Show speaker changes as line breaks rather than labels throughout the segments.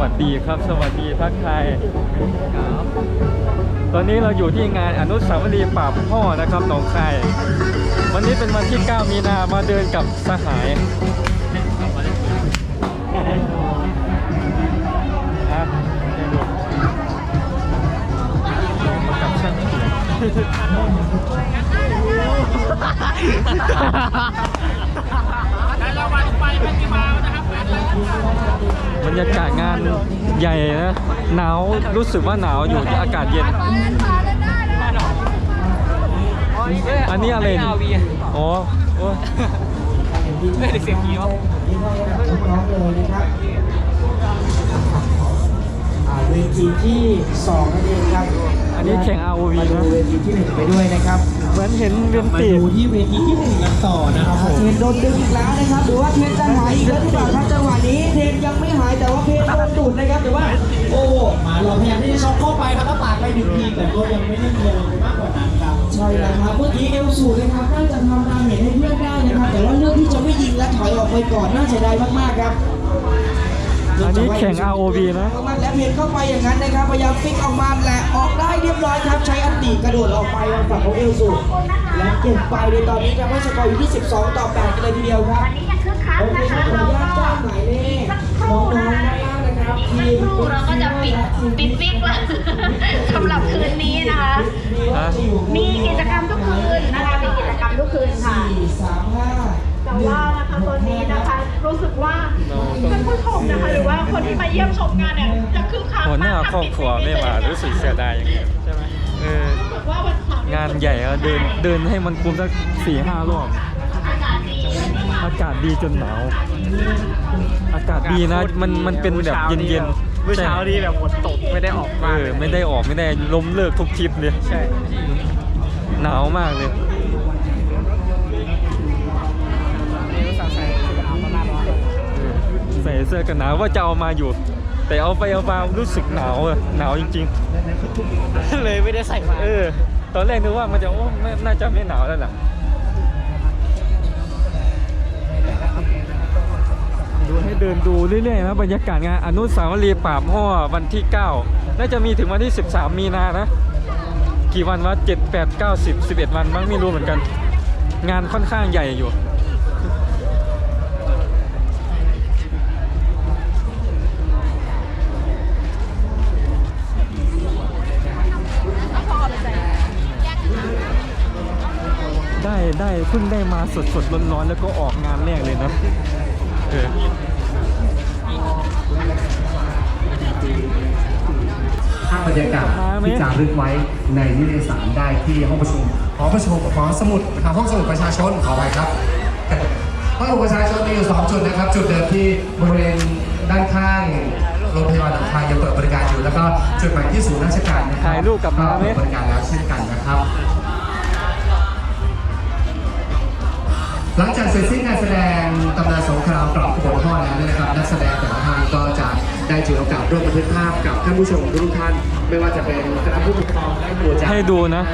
วัสดีครับ สวัสดีทักทายตอนนี้เราอยู่ที่งานอนุสาวรีย์ป่าบพ่อนะครับหนองคายวันนี้เป็นวันที่ 9 มีนามาเดินกับสหายอะให้ดูมากับช่างเขียนบ รรยากาศงานใหญ่นะหนาวรู้สึกว่าหนาวอยู่ที่อากาศเย็น อันนี้อะไรเนี่ยอ๋อโอ้ย
ไม่ได้เสียงกี้วะ
น้องเลยนะครับอ่าเวทีที่สองนั่นเองครับ
อันนี้แข่ง ROV
มาดู
นะ
เวทีที่หนึ่งไปด้วยนะครับ
เหมือนเห็นเวียน
มา
ตี
ดูที่เวทีที่หนึ่งกันต่อนะครับผม
เทรนโดนดึงอีกแล้วนะครับ หรือว่าเทรนจะหายอีกแล้วหรือเปล่าครับจังหวะนี้ เทรนยังไม่หายแต่ว่าเพชรโดนดูดนะครับแต่ว่า
โอ้มาเราพยายามที่จะช็อตเข้าไปครับแล้วปากไปหนึ่งทีแต่ก็ยังไม่ได้มีอะไรไปมากกว่านั้นครับ
ใช่แล้วครับ เมื่อกี้เอลสูนะครับน่าจะทำดาเมจให้เพื่อนได้นะครับ แต่ว่าเลือกที่จะไม่ยิงและถอยออกไปก่อนน่าเสียดายมากๆครับ
อันนี้แข่ง ROV นะ
มากๆแล้วเพนเข้าไปอย่างนั้นนะครับพยายามฟิกออกมาและออกได้เรียบร้อยครับใช้อันตีกระโดดออกไปทางฝั่งของเอลสูและเก็บไปในตอนนี้ทำให้สกอร์อยู่ที่ 12 ต่อ8กันเลยทีเดียวครับ
วันนี้ยังคึกคัก
โอเค
นะ
ครั
คะ
บขออ
เรา
นุญาต
ก็
จ้างหมายเลข
สักค
น้
รู่
องๆ
นะ
ด้าน
คะ
ล่างนะครับ
อีกสักครู่เราก็จะปิดปิดฟิกแล้วสำหรับคืนนี้นะคะ
ฮะ
มีกิจกรรมทุกคืนนะคะมีกิจกรรมทุกคืนค่ะ
4 3 5
แต่ว่านะคะตอนนี้นะคะ รู้สึกว่าท่านผู้ชมนะคะ หรือว่าคนที่มาเยี่ยมชมงานเนี่ยจะคึกคัก
หัวหน้ามา
ก
ครอบครัวไม่มารู้สึกเสียดายอย่างเงี้ยใช่ไหมเออ
รู้สึกว่าวันเสาร์
งานใหญ่อะเดินเดินให้มันคุ้มสักสี่ห้ารอบอากาศดีจนหนาว อากาศดีนะมันมันเป็นแบบเย็นๆ
เมื่อเช้านี้แบบฝนตกไม่ได้ออก
เอ
มา
อไม่ได้ออกไม่ได้ล้มเลิกทุกทริปเลย
ใช่
หนาวมากเลย
ส่
เสื้อกันหนาวว่าจะเอามาอยู่ แต่เอาไปเอามารู้สึกหนาวอะหนาวจริง
เลยไม่ได้ใส่มา
ๆ เออ ตอนแรกนึกว่ามันจะโอ้ไม่น่าจะไม่หนาวแล้วล่ะดูให้เดินดูเรื่อยๆนะบรรยากาศงานอนุสาวรีย์ป่าบห่อวันที่ 9 น่าจะมีถึงวันที่ 13 มีนานะ กี่วันวะ7 8 9 10 11 วันมั้งไม่รู้เหมือนกัน งานค่อนข้างใหญ่อยู่ ได้ได้เพิ่งได้มาสดสดร้อนร้อนๆแล้วก็ออกงานแรกเลยนะเออ
ภาพบรรยากาศที่จารึกไว้ในนิตยสารได้ที่ห้องประชุมหอประชุมหอสมุดครับห้องสมุดประชาชนขอไปครับห้องสมุดประชาชนมีอยู่2จุดนะครับ จุดเดิมที่บริเวณด้านข้างโรงพยาบาลหนองคายยังเปิดบริการอยู่แล้วก็จุดใหม่ที่ศูนย์ราชการนะครับ
ถ่ายรูปกับมาไหม
เปิดบริการแล้วเช่นกันนะครับ หลังจากเสร็จสิ้นการแสดงตำนานสงครามปราบขบวนพ่อแล้วเนี่ยนะครับ นักแสดงแต่ละท่านก็จะได้ถือโอกาสร่วมบันทึกภาพกับท่านผู้ชมทุกท่าน ไม่ว่าจะเป็นคณะผู้ปกครองและครูอาจารย์
ให้ดูนะ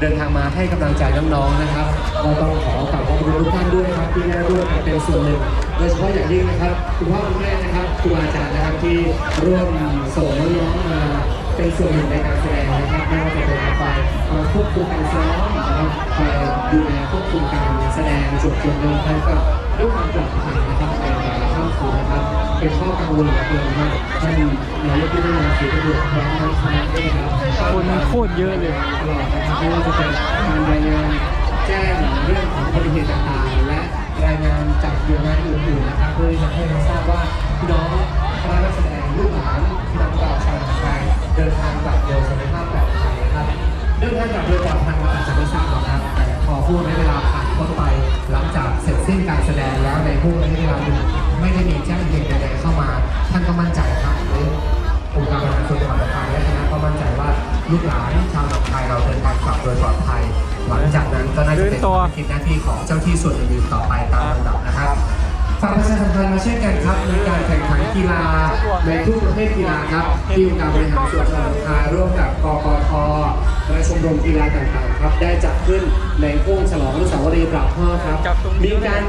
เดินทางมาให้กำลังใจน้องๆนะครับก็ต้องขอกราบขอบคุณทุกท่านด้วยนะครับที่ได้ร่วมกันเป็นส่วนหนึ่งโดยเฉพาะอย่างยิ่งนะครับคุณพ่อคุณแม่นะครับครูอาจารย์นะครับที่ร่วมส่งน้องๆมา เป็นส่วนหนึ่งในการแสดงนะครับไม่ว่าจะเป็นไปมาควบคุมการซ้อมนะครับไปดูแลควบคุมการแสดงจุดจุดหนึ่งท่านก็ด้วยความปลอดภัยนะครับในแต่ละค่ำคืนนะครับ เป็นข้อกังวลเหลือเกินว่าท่านนายกที่ได้มาถือประโยชน์พร้อมทั้งคณะด้วยครับ
คนโคตรเยอะเลย
ตลอดนะครับไม่ว่าจะเป็นการรายงานแจ้งเรื่องของอุบัติเหตุต่างๆและรายงานจากหน่วยงานอื่นๆนะครับเพื่อจะให้เราทราบว่าพี่น้องคณะนักแสดงลูกหลานพี่น้องราชาวไทย เดินทางกลับโดยสวัสดิภาพปลอดภัยนะครับเดินทางกลับโดยปลอดภัยเราอาจจะไม่ทราบหรอกครับแต่พอพูดในเวลาผ่านพ้นไป หลังจากเสร็จสิ้นการแสดงแล้วในห่วงระยะเวลาหนึ่งไม่ได้มีแจ้งเหตุใดๆเข้ามา ท่านก็มั่นใจครับหรือองค์การบริหารส่วนจังหวัดหนองคายและคณะก็มั่นใจว่าลูกหลานชาวหนองคายเราเดินทางกลับโดยปลอดภัย หลังจากนั้นก็น่าจะเป็น
เดินต่อ
ภารกิจหน้าที่ของเจ้าที่ส่วนอื่นๆต่อไปตามลำดับนะครับ ฝากประชาสัมพันธ์มาเช่นกันครับมีการแข่งขันกีฬาในทุกประเภทกีฬาครับที่องค์การบริหารส่วนจังหวัดหนองคายร่วมกับกกทและชมรมกีฬาต่างๆครับ ได้จัดขึ้นในห่วงฉลองอนุสาวรีย์ปราบพ่อครับ
จับตรงนี้
มีการ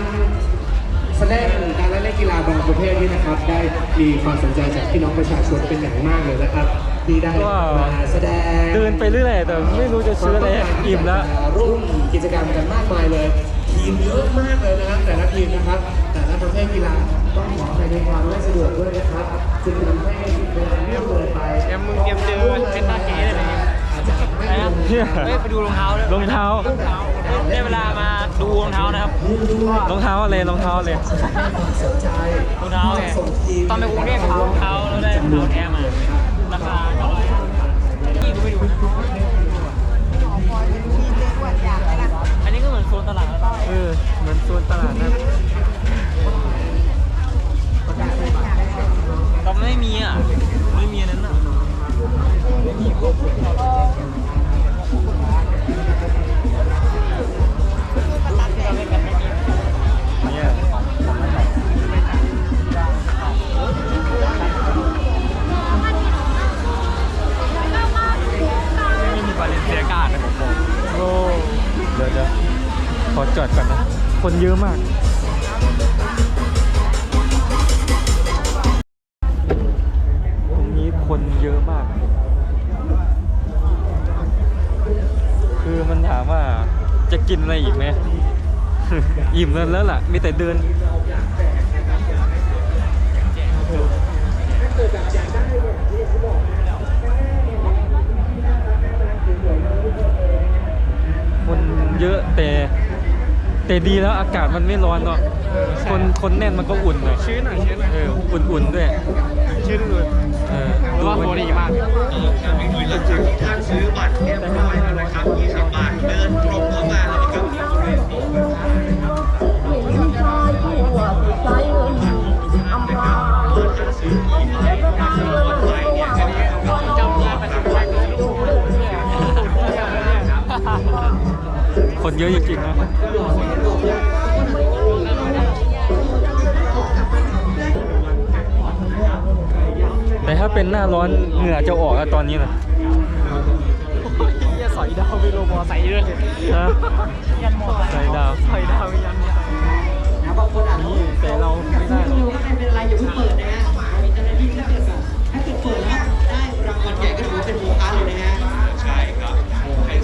แสดงการเล่นกีฬาบางประเภทนี่นะครับ ได้มีความสนใจจากพี่น้องประชาชนเป็นอย่างมากเลยนะครับที่ได้มาแสดง
เดินไปเรื่อยแต่ไม่รู้จะซื้ออะไรอิ่มแล้ว
ร่วมกิจกรรมกันมากมายเลย ทีมเยอะมากเลยนะครับแต่ละทีมนะครับแต่ละ ประเภทกีฬาต้องขอไปในความไม่สะดวกด้วยนะครับจึงทำให้เวลาเลื่อนเลยไป
เตรียมมึงเตรียมเจอเป็นตาเก๋เลย
อาจจะไม่
นะครับ
เนี่ย
เฮ้ยไปดูรองเท้าด้วย
รองเท้า
ได้เวลามาดูรองเท้านะครับ
รองเท้าอะไรรองเท้าอะไร
รองเท้าไงตอนไปกรุงเทพรองเท้าแล้วได้รองเท้าแท้มาราคาพี่ดูไม่ดูอันนี้ก็เหมือนโซนตลาด
เออเหมือนโซนตลาดนะ
ไม่มีอะ ไม่มีอันนั้นอะ
เนี่ย
มี
แต่เดินคนเยอะแต่แต่ดีแล้วอากาศมันไม่ร้อนเนาะคนคนแน่นมันก็อุ่นหน่อย
ชื้นหน่อยชื้นหน่อย
เอออุ่นๆด้วย
ชื้นเลย
เออ
เพราะว่าโคดีมาก
ท่านซื้อบัตรเรียบร้อยแล้วนะครับ20บาทเดินตรงเข้ามาเลยครับ
คนเยอะจริงๆนะแต่ถ้าเป็นหน้าร้อนเหงื่อจะออกอะตอนนี้นะ
เฮียสอยดาวไปโรบอใส่เลย
ฮะ
ยันมอ
ใส่ดาว
ใส่ดาวยันมอ
นะบางคนอาจจะ
นี่แต่เราไม่ได้หรอก
ดูก็ไม่เป็นไรอย่าเพิ่งเปิดนะฮะมีเจ้าหน้าที่ถ้าเกิดแบบถ้าเกิดเปิดแล้ว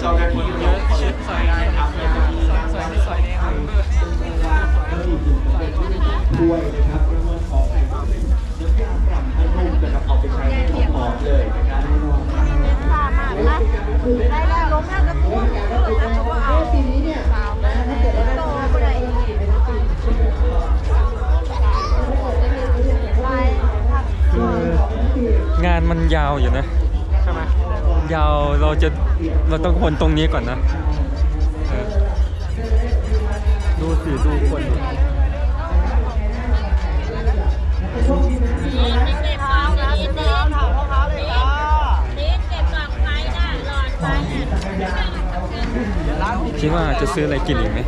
เจ้า
หน้าที่เยอะเช็ด
ใส่ได้ครับใส่ใส่แดง
ด้วยนะครับเรื่องของน้ำยาปรับผ้านุ่มนะครับเอาไปใช้ให้หอมๆเลยนะครับแน่นอนครับ
สามารถนะได้แล้วลงแล้วก็พูดเออแล้วเขาก็เอาปีนี้เนี่ยสาวมาถ้าเกิดเราได้โตไปไหนไปผัก
คืองานมันยาวอยู่นะ
ใช่ไหม
ยาวเราจะ เราต้องคนตรงนี้ก่อนนะเออดูสิดูคนดิ
เก็บของนะเก็บของถามพ่อเขาเลยจ้า
คิดว่าจะซื้ออะไรกินอีกไหม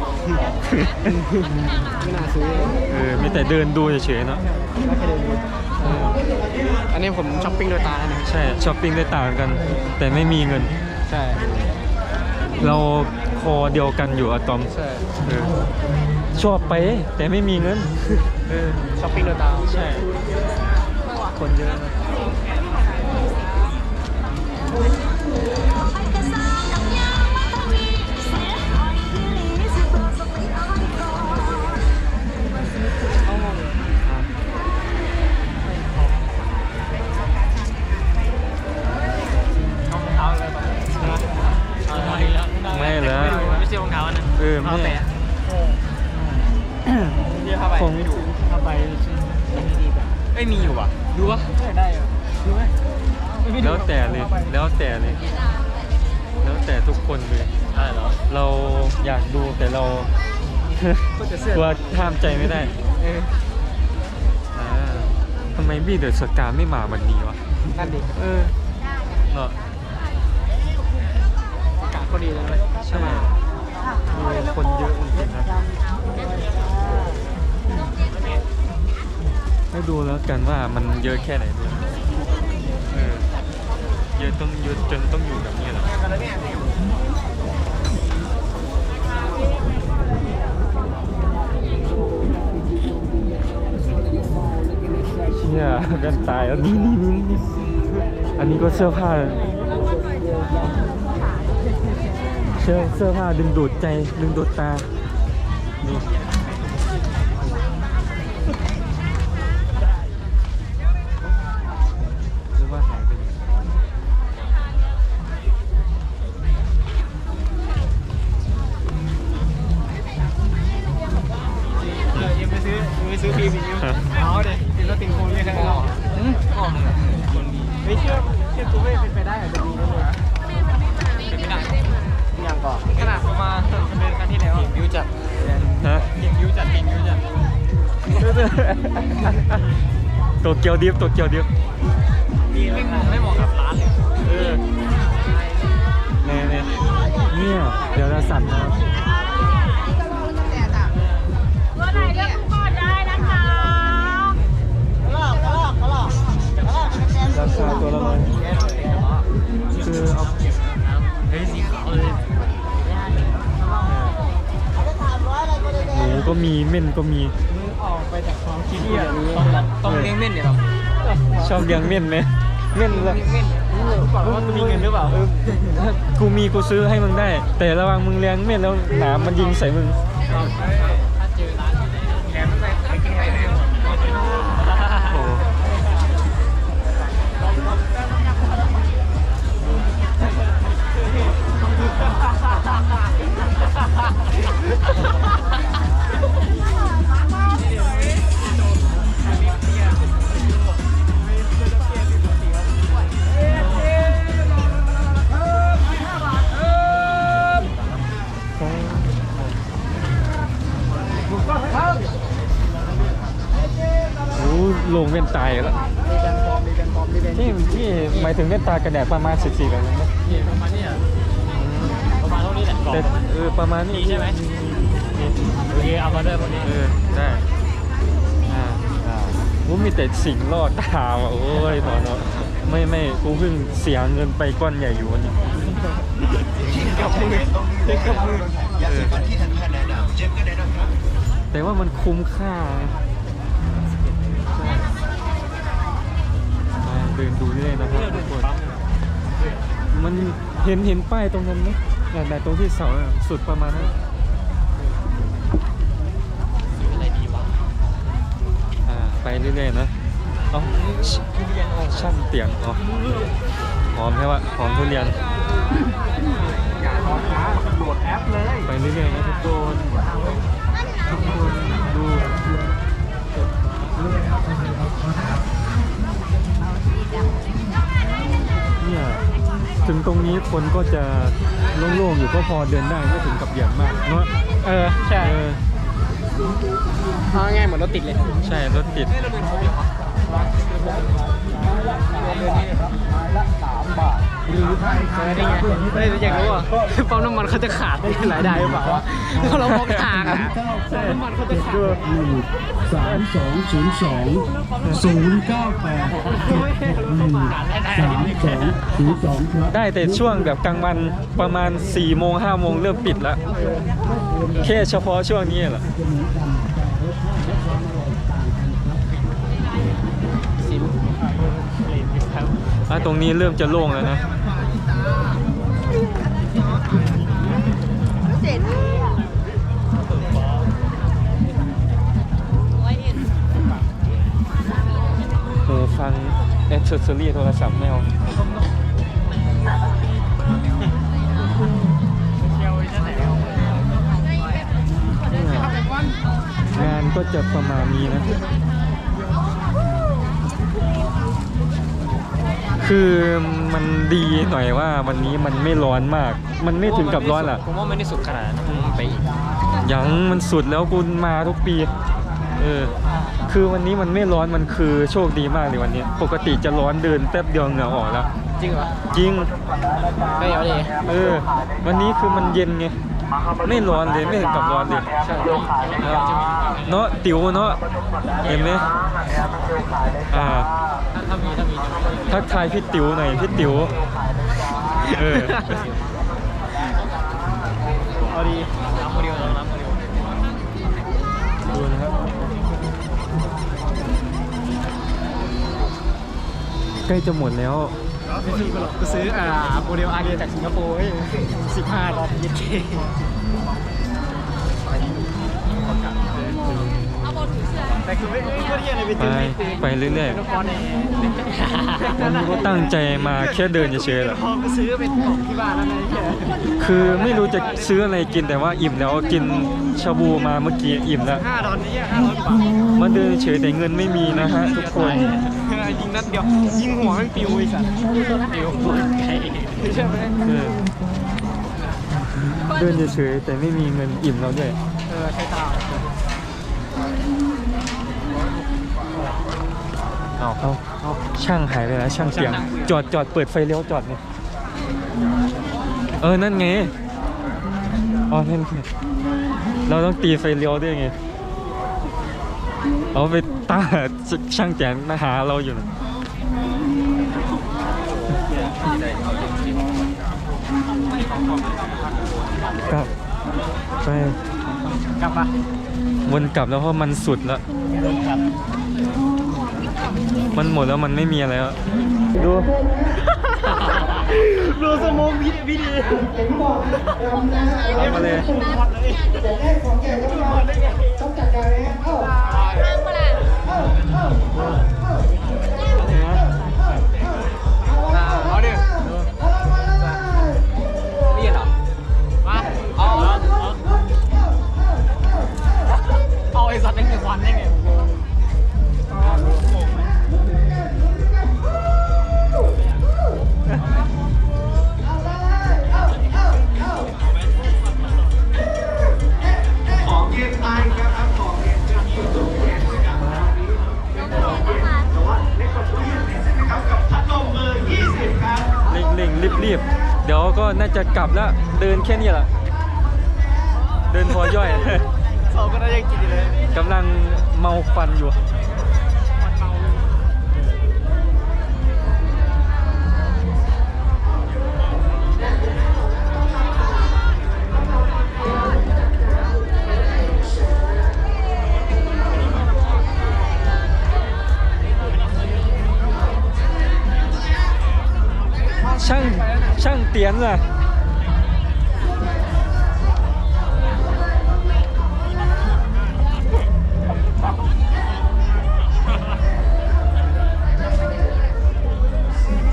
ไม่น่าซื้อ
เออมีแต่เดินดูเฉยๆเนาะเออ
อันนี้ผมช้อปปิ้งโดยตาแล้วนะ
ใช่ช้อปปิ้งได้ต่างกัน แต่ไม่มีเงิน
ใช่
เราคอเดียวกันอยู่อะตอม
ใช่
เออชอบไป แต่ไม่มีเงิน เออ
ช้อปปิ้งโดยตา
ใช่ คนเยอะนะ
เดอะสกา
ไม่มาวันนี้วะ
นั่นดิ
เออเนาะ
อากาศก็ดีเลยไหม
ใช่มีคนเยอะจริงๆนะให้ดูแล้วกันว่ามันเยอะแค่ไหนด้วยเออเยอะต้องเยอะจนต้องอยู่แบบนี้เหรอ เนี่ยแว่นตายแล้วนี่นี่นี่นี่อันนี้ก็เสื้อผ้าเสื้อเสื้อผ้าดึงดูดใจดึงดูดตา
นี่ กี
ยวดิฟตัวเกียวดิฟ
ดีไม่เหมาะไม่เหมาะกับร้านเลย
เออเนี่ยเนี่ยเนี่ยเดี๋ยวเราสั่นนะครับ
ตัวไหนเลือกทุกคนได้นะคะ
ราคาตัวละร้อยคือเอา
เฮ้ยสีขาวเลย
หมูก็มีเม่นก็มี
ออกไปจากความคิดที่ต้องต้องเลี้ยงเม่นเนี่ยหรอ
ชอบเลี้ยงเม่นไหมเม่นละ
เม่นก่อนว่าจะมีเงินหรือเปล่า
เออถ้ากูมีกูซื้อให้มึงได้ แต่ระวังมึงเลี้ยงเม่นแล้วหนามมันยิงใส่มึง โลงเม่นตายแล้ว
มีการฟอร์มมีการฟอร์มมีการ
นี่ที่หมายถึงเม่นตากระแดกประมาณ14แบบนั้นนะ
นี่ประมาณนี้อะประมาณเท่านี้แหละกล่อง
แต่เออประมาณนี้
นี่ใช่ไหม
นี่
โอเคเอามาด้วยพอดี
เออได้อ่าอ่ากูมีแต่สิ่งรอดตาว่ะโอ้ยนอนเนาะไม่ไม่กูเพิ่งเสียเงินไปก้อนใหญ่อยู่วันนี้
กับมือเด็กกับมือ
อยากซื้อบัตรที่ทันท่านแนะนำเจมส์ก็แนะนำครับ
แต่ว่ามันคุ้มค่า เดินดูเรื่อยนะครับทุกคนมันเห็นเห็นป้ายตรงนั้นไหมแต่แต่ตรงที่เสาสุดประมาณนั้น
ซื้ออะไรดีวะ
อ่าไปเรื่อยๆนะเอาช่ำเตียงอ๋อหอมใช่ปะหอมทุเรียน
การรอช้าโหลดแอปเลย
ไปเรื่อยๆนะทุกคนทุกคน ถึงตรงนี้คนก็จะโล่งๆอยู่ก็พอเดินได้ไม่ถึงกับเหยียบมากเนาะ
เออ ใช่
เออ
เอาง่ายเหมือนรถติดเลย
ใช่รถติด
เราเดินครบยังวะ เดินนี่เจอได้ไงไม่ได้อยากรู้อะปั๊มน้ำมันเขาจะขาดได้หลายได้หรือเปล่าวะเพราะเรามองทางอะปั๊มน้ำมันเขาจะขาด
สามสองศูนย์สองศูนย์เก้าแปดหนึ่งสามสองศูนย์สอง
ได้แต่ช่วงแบบกลางวันประมาณ4ี่โมงห้าโมงเริ่มปิดแล้วแค่เฉพาะช่วงนี้แหละ
ซิมครับ
อะตรงนี้เริ่มจะโล่งแล้วนะ หูฟังแอคเซอรี่โทรศัพท์ไม่เอางานก็จะประมาณนี้นะ คือมันดีหน่อยว่าวันนี้มันไม่ร้อนมาก มันไม่ถึงกับร้อนอะ
ผมว่าไม่ได้สุดขนาดนั้นไปอีก
ยังมันสุดแล้วกูมาทุกปี เออ คือวันนี้มันไม่ร้อนมันคือโชคดีมากเลยวันนี้ ปกติจะร้อนเดินแป๊บเดียวเหงื่อออกแล้ว
จริงเหรอ
จริง
ไม่เอาดิ
เออ วันนี้คือมันเย็นไง ไม่ร้อนเลยไม่ถึงกับร้อนเลย
ใช่
เนาะติ๋วเนาะเห็นไหม อ่า
ถ้ามีถ้ามีจะมี
ทักทายพี่ติ๋วหน่อยพี่ติ๋วเออ
เอาดีน้ำโมเดลน้ำโมเดล
ดูนะครับใกล้จะหมดแล้ว
ไม่ซื้อก็หรอกกูซื้ออ่าโมเดลอาร์เจากสิงคโปร์สิบห้าดอลลาร์เยนเแต่คือไม่ไม่เที่ยอะไรไป
ไป
เจอ
ไปเรื่อย
เป็นคอนเอง
ๆผมก็ตั้งใจมาแค่เดินเฉยๆแหละ
พอกูซื้อเป็นของที่บ้านแล้วนะไอ้เหี้ย
คือไม่รู้จะซื้ออะไรกินแต่ว่าอิ่มแล้วกินชาบูมาเมื่อกี้อิ่มแล้ว
ห้าดอลนี่ห้าร้อยบาท
มาเดินเฉยแต่เงินไม่มีนะฮะทุกคน
ยิงนัดเดียวยิงหัวแม่งปิวไอ้สัสปิวไก่ใช่ไหม
เออเดินเฉยๆแต่ไม่มีเงินอิ่มแล้วด้วย
เออใช้ตา
เอาเอาเอาช่างหายไปแล้วช่างเสียง จอดจอดเปิดไฟเลี้ยวจอดเนี่ยเออ นั่นไง อ๋อ นั่นไงเราต้องตีไฟเลี้ยวด้วยไง เอาไปตาช่างแจงมาหาเราอยู่นะกลับไป
กลับปะ
วนกลับแล้วเพราะมันสุดแล้ว มันหมดแล้วมันไม่มีอะไรแล้วดู
ดูสมองพี่พี่ดี
เอามาเลย
เอา ร่ง
รีบรีบ เดี๋
ยวก็น่าจะกลับแล้ว เดินแค่นี้แหละ เดินพอย่อย
สองก็ได้ยังกินอยู่เลย
กำลังเมาควันอยู่
ย
นล่ะ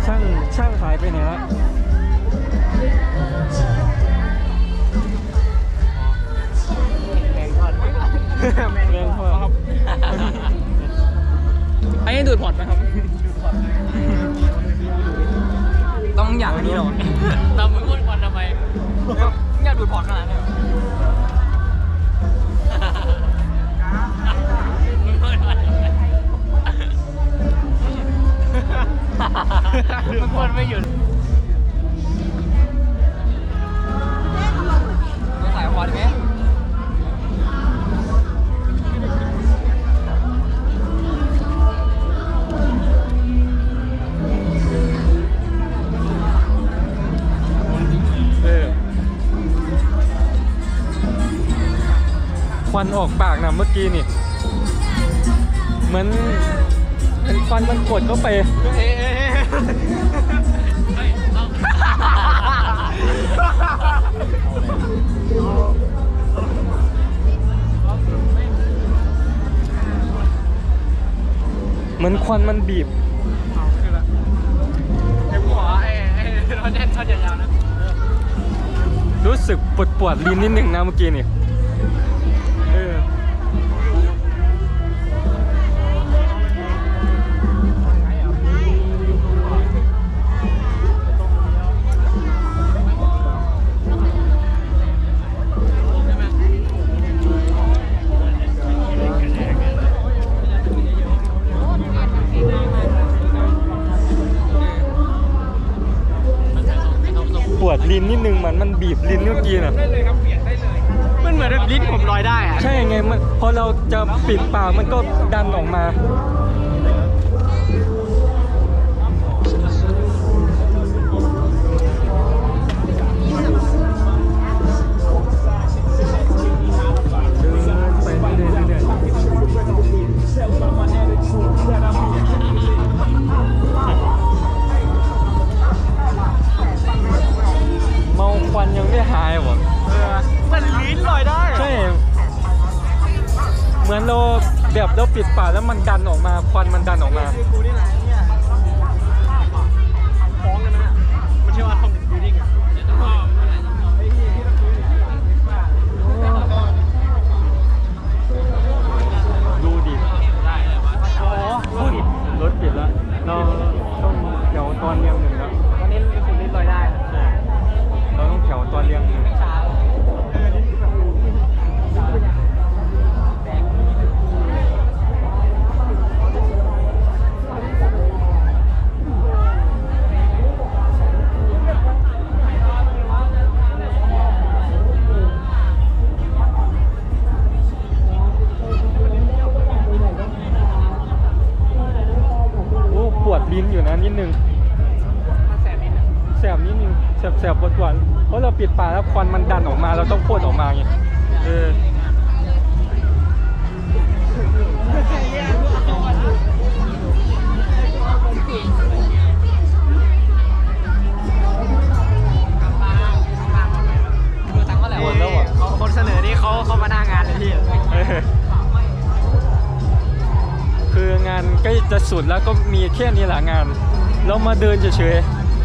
ช่างช่างหายไปไหนละ พู
ดไม่หยุดต้องใส่พอร์ตไหม
เออควันออกปากนะเมื่อกี้นี่ เหมือนเป็นควันมันกดเข้าไป เหมือนควันมันบีบ
ไอ้หัวไอ้ไอ้ท่อนแน่นท่อนยาวๆนะ
รู้สึกปวดปวดๆลิ้นนิดหนึ่งนะเมื่อกี้นี่ ลิ้นนิดนึงมันมันบีบลิ้นเมื่อกี้น่ะ
ได้เลยครับเปลี่ยนได้เลย มันเหมือนแบบลิ้นผมลอยได้อะ
ใช่ไงมันพอเราจะปิดปากมันก็ดันออกมา แล้วมันกานใกล้จะสุดแล้วก็มีแค่นี้แหละงาน เรามาเดินเฉย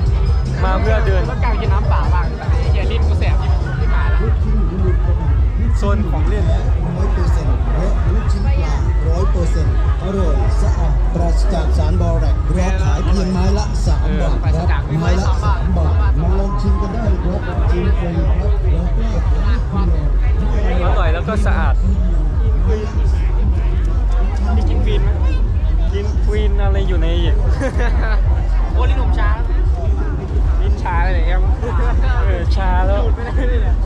ๆมาเพื่อเดิน
ต้องการกินน้ำเปล่าบ้างแต่ไอ้เหี้ยลิ้นกูแสบที่ที่ขาแล้ว
โซนของเล่น
ร้อยเปอร์เซ็นต์เพราะลูกชิ้นปลาร้อยเปอร์เซ็นต์อร่อยสะอาดปราศจากสารบอแรกเราขายเพียงไม้ละสามบาทครับไม้ละสามบาทมาลองชิมกันได้ครับชิมฟรีครับเรากล้าครับ
อร่อยแล้วก็สะอาด
นี่กินฟินไหม
กินควีนอะไรอยู่ในอีก
โอ้ลิ้นผมชาแล้วลิ้นชาเลยเนี่ย
เออชาแล้ว
ไม่ได้เลยเนี่ย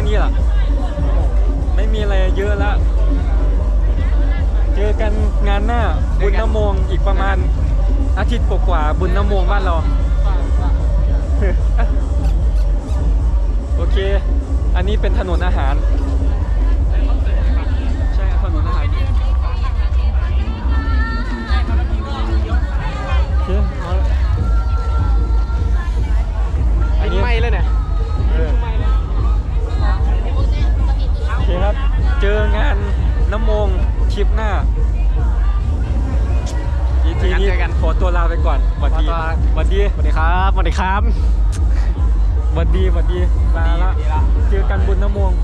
ค่นี้
แหละไม่มีอะไรเยอะละเจอกันงานหน้าบุญนโมงอีกประมาณอาทิตย์กว่าๆบุญนโมงบ้านเรา โอเค อันนี้เป็นถนนอาหาร เจองานน้ำมงทริปหน้าอีทีนี้ขอตัวลาไปก่อนหวัดดีหวัดดี
สวัสดีครับสวัสดีครับ
หวัดดีหวัดดีลาละ
สวัสดีละ
เจอกันบุญน้ำมง
ค